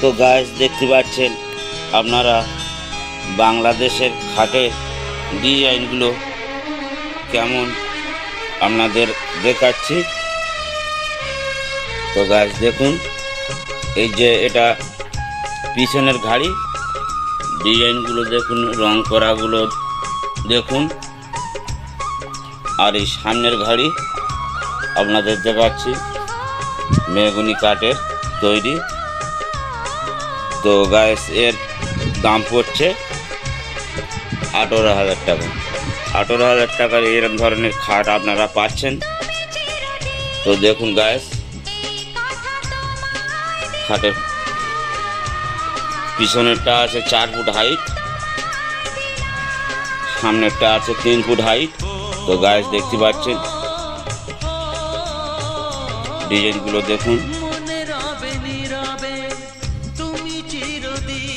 তো গাছ দেখতে পাচ্ছেন, আপনারা বাংলাদেশের খাটের ডিজাইনগুলো কেমন আপনাদের দেখাচ্ছি। তো গাছ দেখুন, এই যে এটা পিছনের গাড়ি ডিজাইনগুলো দেখুন, রং করাগুলো দেখুন। আর এই সামনের ঘাড়ি আপনাদের দেখাচ্ছি মেগুনি কাঠের তৈরি। তো গ্যাস এর দাম পড়ছে আঠেরো হাজার টাকা। আঠেরো হাজার টাকার এরকম ধরনের খাট আপনারা পাচ্ছেন। তো দেখুন গ্যাস খাটের পিছনেরটা আছে চার ফুট হাইট সামনেরটা আছে তিন ফুট হাইট তো গাছ দেখতে পাচ্ছেন? ডিজাইনগুলো দেখুন। little dee.